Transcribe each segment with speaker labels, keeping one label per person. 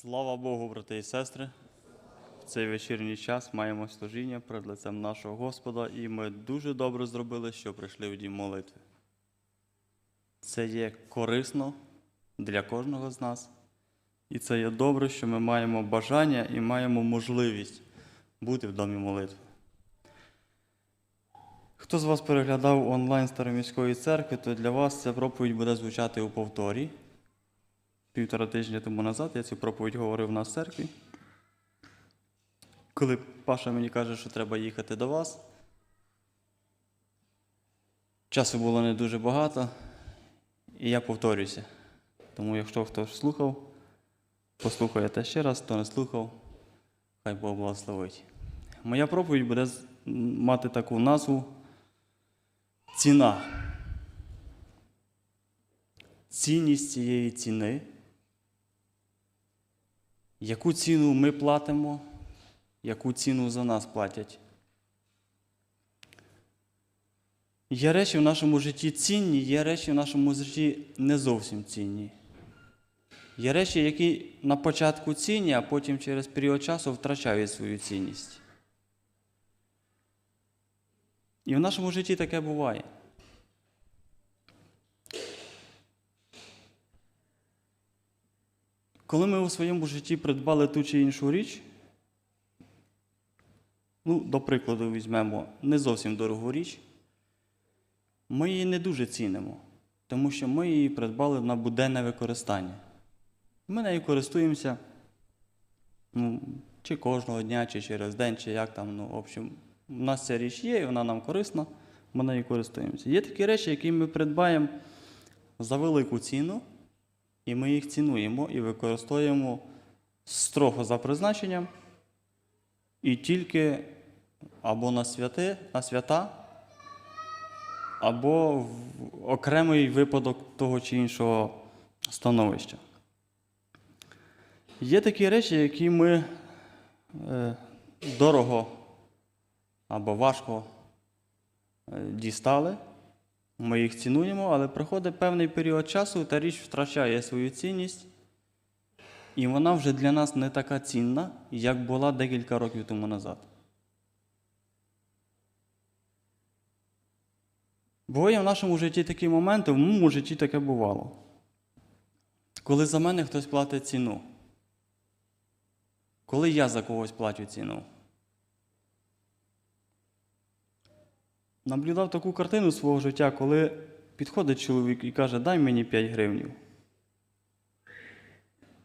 Speaker 1: Слава Богу, брати і сестри. В цей вечірній час маємо служіння перед лицем нашого Господа, і ми дуже добре зробили, що прийшли в дім молитви. Це є корисно для кожного з нас. І це є добре, що ми маємо бажання і маємо можливість бути в домі молитви. Хто з вас переглядав онлайн Староміської церкви, то для вас ця проповідь буде звучати у повторі. Півтора тижня тому назад я цю проповідь говорив на церкві. Коли Паша мені каже, що треба їхати до вас, часу було не дуже багато, і я повторюся. Тому якщо хтось слухав, послухайте ще раз, хто не слухав, хай Бог благословить. Моя проповідь буде мати таку назву Ціна. Цінність цієї ціни. Яку ціну ми платимо, яку ціну за нас платять? Є речі в нашому житті цінні, є речі в нашому житті не зовсім цінні. Є речі, які на початку цінні, а потім через період часу втрачають свою цінність. І в нашому житті таке буває. Коли ми у своєму житті придбали ту чи іншу річ, ну, до прикладу, візьмемо не зовсім дорогу річ, ми її не дуже цінимо, тому що ми її придбали на буденне використання. Ми нею користуємося ну, чи кожного дня, чи через день, чи як там. Ну, в общем, у нас ця річ є, і вона нам корисна, ми нею користуємося. Є такі речі, які ми придбаємо за велику ціну, і ми їх цінуємо і використовуємо строго за призначенням, і тільки або на святи, на свята, або в окремий випадок того чи іншого становища. Є такі речі, які ми е, дорого або важко е, дістали. Ми їх цінуємо, але проходить певний період часу, та річ втрачає свою цінність, і вона вже для нас не така цінна, як була декілька років тому назад. Буває в нашому житті такі моменти, в моєму житті таке бувало. Коли за мене хтось платить ціну. Коли я за когось плачу ціну. Наблюдав таку картину свого життя, коли підходить чоловік і каже, дай мені 5 гривнів.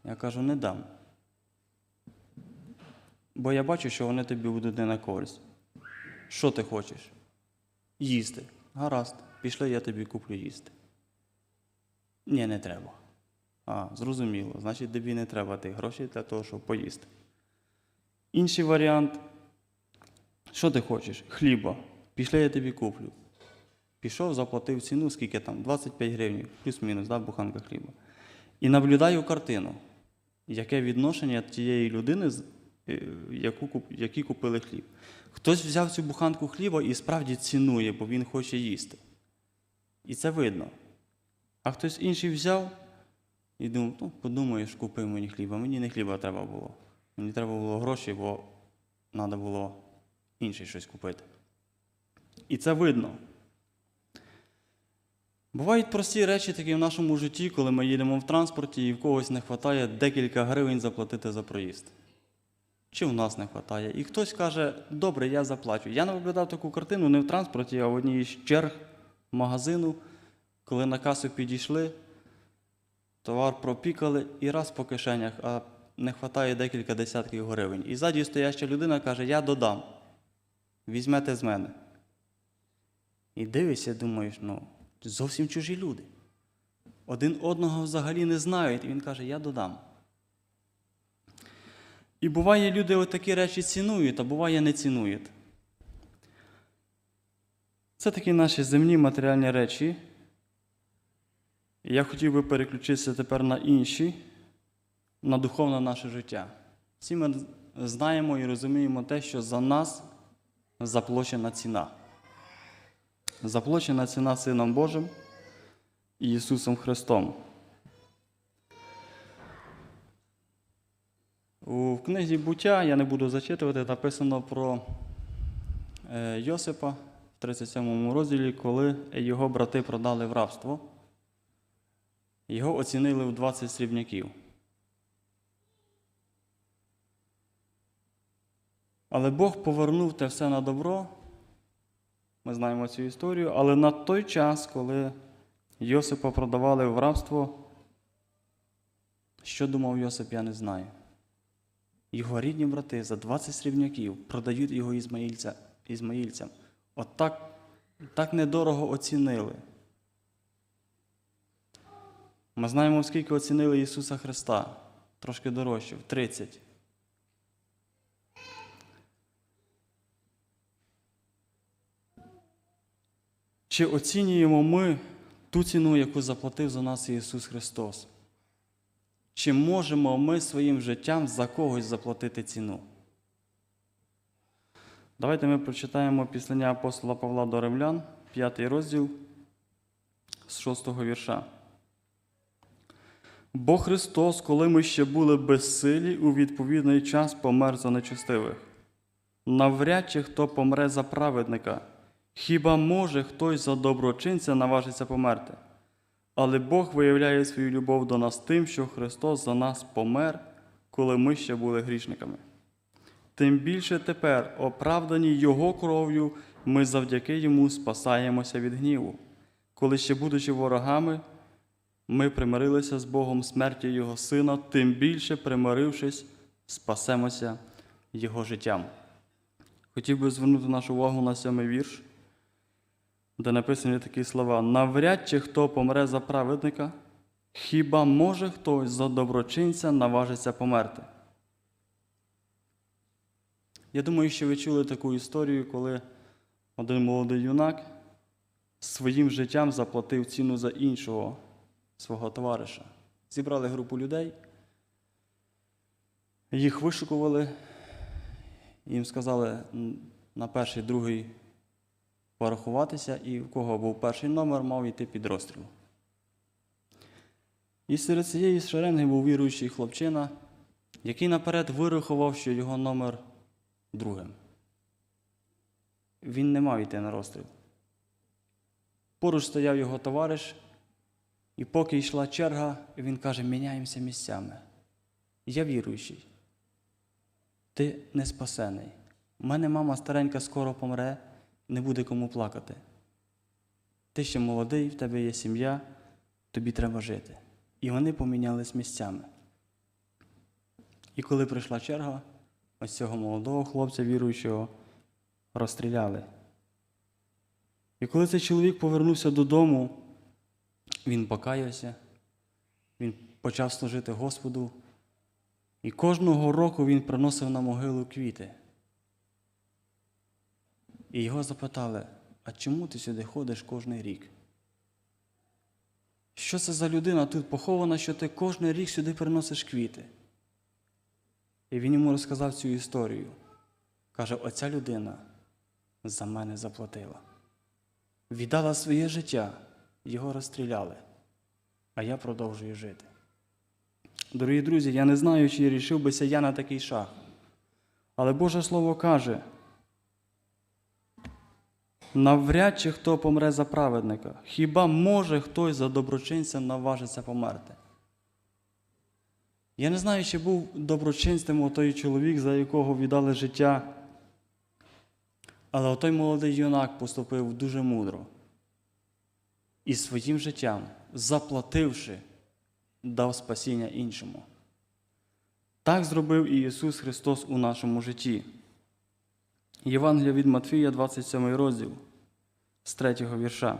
Speaker 1: Я кажу, не дам. Бо я бачу, що вони тобі будуть не на користь. Що ти хочеш? Їсти. Гаразд, пішли, я тобі куплю їсти. Ні, не треба. А, зрозуміло. Значить, тобі не треба тих грошей для того, щоб поїсти. Інший варіант. Що ти хочеш? Хліба. Пішли, я тобі куплю. Пішов, заплатив ціну, скільки там? 25 гривень, плюс-мінус, да, буханка хліба. І наблюдаю картину, яке відношення тієї людини, е, яку, які купили хліб. Хтось взяв цю буханку хліба і справді цінує, бо він хоче їсти. І це видно. А хтось інший взяв і думав, ну, подумаєш, купив мені хліба. Мені не хліба треба було. Мені треба було гроші, бо треба було інше щось купити. І це видно. Бувають прості речі такі в нашому житті, коли ми їдемо в транспорті і в когось не вистачає декілька гривень заплатити за проїзд. Чи в нас не вистачає. І хтось каже, добре, я заплачу. Я наблюдав таку картину не в транспорті, а в одній з черг магазину, коли на касу підійшли, товар пропікали і раз по кишенях, а не вистачає декілька десятків гривень. І ззаді стояща людина каже, я додам. Візьмете з мене. І дивишся, думаєш, ну, зовсім чужі люди. Один одного взагалі не знають, і він каже, я додам. І буває, люди отакі речі цінують, а буває, не цінують. Це такі наші земні матеріальні речі. Я хотів би переключитися тепер на інші, на духовне наше життя. Всі ми знаємо і розуміємо те, що за нас заплачена ціна. Заплачена ціна Сином Божим і Ісусом Христом. У книзі буття я не буду зачитувати, написано про е, Йосипа в 37 розділі, коли його брати продали в рабство. Його оцінили в 20 срібняків. Але Бог повернув те все на добро. Ми знаємо цю історію, але на той час, коли Йосипа продавали в рабство, що думав Йосип, я не знаю. Його рідні брати за 20 срібняків продають його ізмаїльця, ізмаїльцям. От так, так недорого оцінили. Ми знаємо, скільки оцінили Ісуса Христа. Трошки дорожче, в 30. Чи оцінюємо ми ту ціну, яку заплатив за нас Ісус Христос? Чи можемо ми своїм життям за когось заплатити ціну? Давайте ми прочитаємо післання апостола Павла до Римлян, 5 розділ з 6 вірша. Бо Христос, коли ми ще були безсилі, у відповідний час помер за нечестивих. Навряд чи хто помре за праведника, хіба може хтось за доброчинця наважиться померти? Але Бог виявляє свою любов до нас тим, що Христос за нас помер, коли ми ще були грішниками. Тим більше тепер, оправдані Його кров'ю, ми завдяки Йому спасаємося від гніву. Коли ще, будучи ворогами, ми примирилися з Богом смертю Його Сина, тим більше, примирившись, спасемося Його життям. Хотів би звернути нашу увагу на сьомий вірш, де написані такі слова: навряд чи хто помре за праведника, хіба може хтось за доброчинця наважиться померти? Я думаю, що ви чули таку історію, коли один молодий юнак своїм життям заплатив ціну за іншого свого товариша. Зібрали групу людей, їх вишукували, їм сказали на перший, другий порахуватися, і в кого був перший номер, мав йти під розстріл. І серед цієї шеренги був віруючий хлопчина, який наперед вирахував, що його номер другим. Він не мав йти на розстріл. Поруч стояв його товариш, і поки йшла черга, він каже: міняємося місцями. Я віруючий. Ти не спасений. У мене мама старенька скоро помре, не буде кому плакати. Ти ще молодий, в тебе є сім'я, тобі треба жити. І вони помінялись місцями. І коли прийшла черга, ось цього молодого хлопця, віруючого, розстріляли. І коли цей чоловік повернувся додому, він покаявся, він почав служити Господу, і кожного року він приносив на могилу квіти. І його запитали, а чому ти сюди ходиш кожний рік? Що це за людина тут похована, що ти кожен рік сюди приносиш квіти? І він йому розказав цю історію. Каже, оця людина за мене заплатила. Віддала своє життя, його розстріляли, а я продовжую жити. Дорогі друзі, я не знаю, чи рішив бися я на такий шаг. Але Боже Слово каже, навряд чи хто помре за праведника, хіба може хтось за доброчинцем наважиться померти? Я не знаю, чи був доброчинством той чоловік, за якого віддали життя. Але отой молодий юнак поступив дуже мудро. І своїм життям, заплативши, дав спасіння іншому. Так зробив і Ісус Христос у нашому житті. Євангелія від Матфія, 27 розділ, з 3 вірша.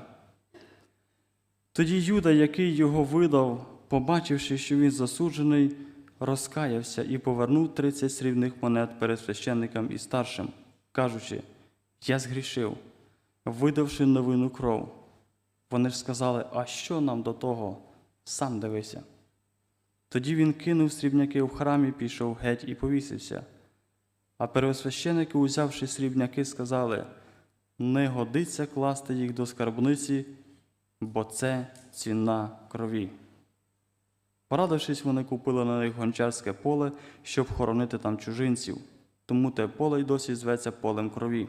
Speaker 1: Тоді Юда, який його видав, побачивши, що він засуджений, розкаявся і повернув 30 срібних монет перед священником і старшим, кажучи: Я згрішив, видавши новину кров. Вони ж сказали, а що нам до того? Сам дивися. Тоді він кинув срібняки в храмі, пішов геть і повісився. А первосвященики, узявши срібняки, сказали: не годиться класти їх до скарбниці, бо це ціна крові. Порадившись, вони купили на них гончарське поле, щоб хоронити там чужинців. Тому те поле й досі зветься полем крові.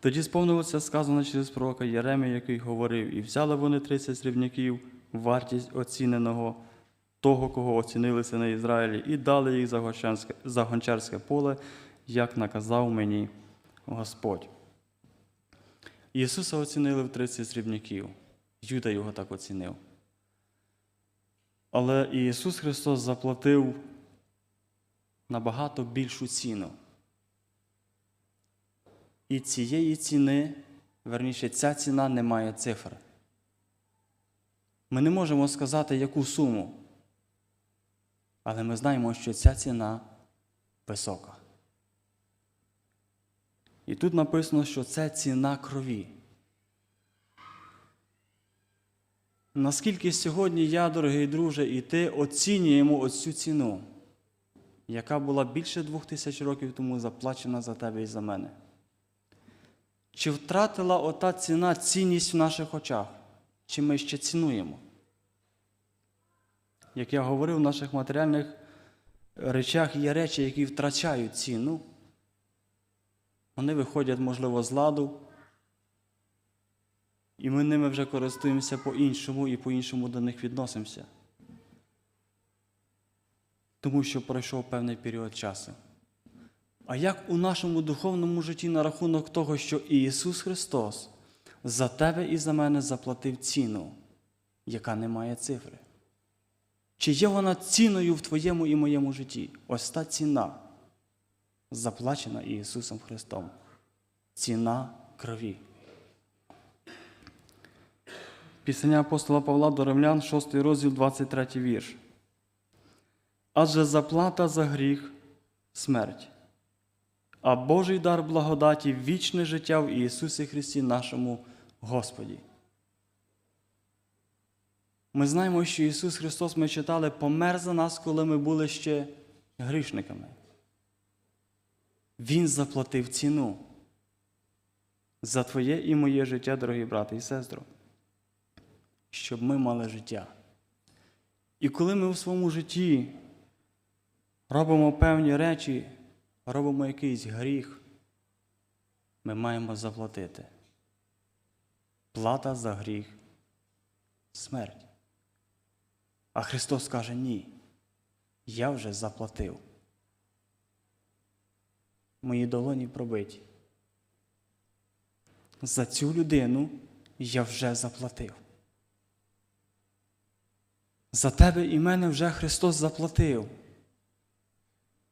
Speaker 1: Тоді сповнилося сказано через пророка Єремія, який говорив, і взяли вони 30 срібняків, вартість оціненого того, кого оцінили сини Ізраїлі, і дали їх за гончарське, за гончарське поле, як наказав мені Господь. Ісуса оцінили в 30 срібняків. Юда його так оцінив. Але Ісус Христос заплатив набагато більшу ціну. І цієї ціни, верніше, ця ціна не має цифр. Ми не можемо сказати, яку суму, але ми знаємо, що ця ціна висока. І тут написано, що це ціна крові. Наскільки сьогодні я, дорогий друже, і ти оцінюємо оцю ціну, яка була більше двох тисяч років тому заплачена за тебе і за мене? Чи втратила ота ціна цінність в наших очах? Чи ми ще цінуємо? Як я говорив, в наших матеріальних речах є речі, які втрачають ціну. Вони виходять, можливо, з ладу, і ми ними вже користуємося по-іншому і по-іншому до них відносимося. Тому що пройшов певний період часу. А як у нашому духовному житті на рахунок того, що Ісус Христос за тебе і за мене заплатив ціну, яка не має цифри? Чи є вона ціною в твоєму і моєму житті? Ось та ціна, заплачена Ісусом Христом. Ціна крові. Пісення апостола Павла до Римлян, 6 розділ, 23 вірш. Адже заплата за гріх смерть, а Божий дар благодаті вічне життя в Ісусі Христі нашому Господі. Ми знаємо, що Ісус Христос, ми читали, помер за нас, коли ми були ще грішниками. Він заплатив ціну за твоє і моє життя, дорогі брати і сестри, щоб ми мали життя. І коли ми в своєму житті робимо певні речі, робимо якийсь гріх, ми маємо заплатити. Плата за гріх смерть. А Христос каже, ні, я вже заплатив. Мої долоні пробиті. За цю людину я вже заплатив. За тебе і мене вже Христос заплатив.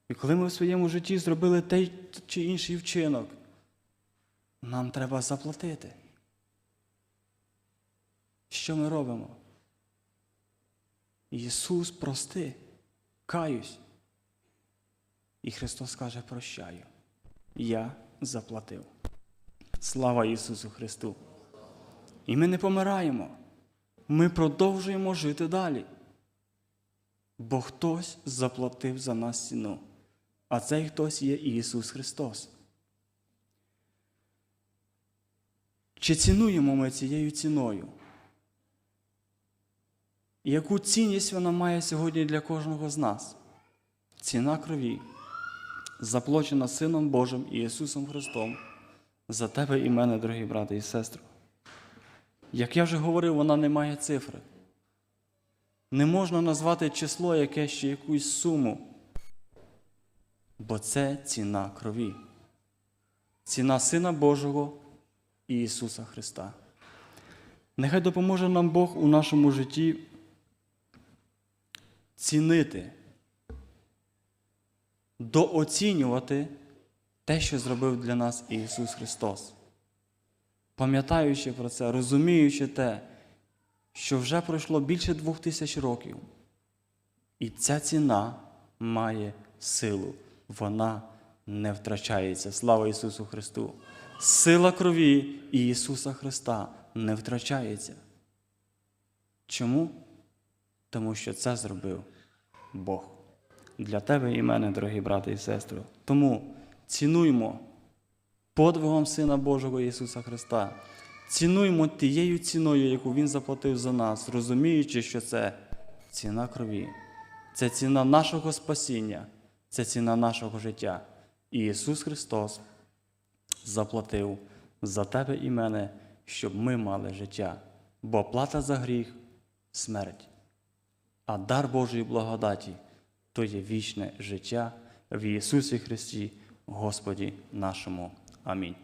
Speaker 1: І коли ми в своєму житті зробили той чи інший вчинок, нам треба заплатити. Що ми робимо? Ісус, прости, каюсь. І Христос каже, прощаю. Я заплатив. Слава Ісусу Христу! І ми не помираємо. Ми продовжуємо жити далі. Бо хтось заплатив за нас ціну, а цей хтось є Ісус Христос. Чи цінуємо ми цією ціною? Яку цінність вона має сьогодні для кожного з нас? Ціна крові, заплачена Сином Божим і Ісусом Христом за тебе і мене, дорогі брати і сестри. Як я вже говорив, вона не має цифри. Не можна назвати число яке ще якусь суму, бо це ціна крові, ціна Сина Божого і Ісуса Христа. Нехай допоможе нам Бог у нашому житті цінити, дооцінювати те, що зробив для нас Ісус Христос. Пам'ятаючи про це, розуміючи те, що вже пройшло більше двох тисяч років, і ця ціна має силу, вона не втрачається. Слава Ісусу Христу! Сила крові Ісуса Христа не втрачається. Чому? Тому що це зробив Бог. Для тебе і мене, дорогі брати і сестри. Тому цінуймо подвигом Сина Божого Ісуса Христа. Цінуймо тією ціною, яку Він заплатив за нас, розуміючи, що це ціна крові, це ціна нашого спасіння, це ціна нашого життя. І Ісус Христос заплатив за тебе і мене, щоб ми мали життя, бо плата за гріх смерть, а дар Божої благодаті то є вічне життя в Ісусі Христі, Господі нашому. Амінь.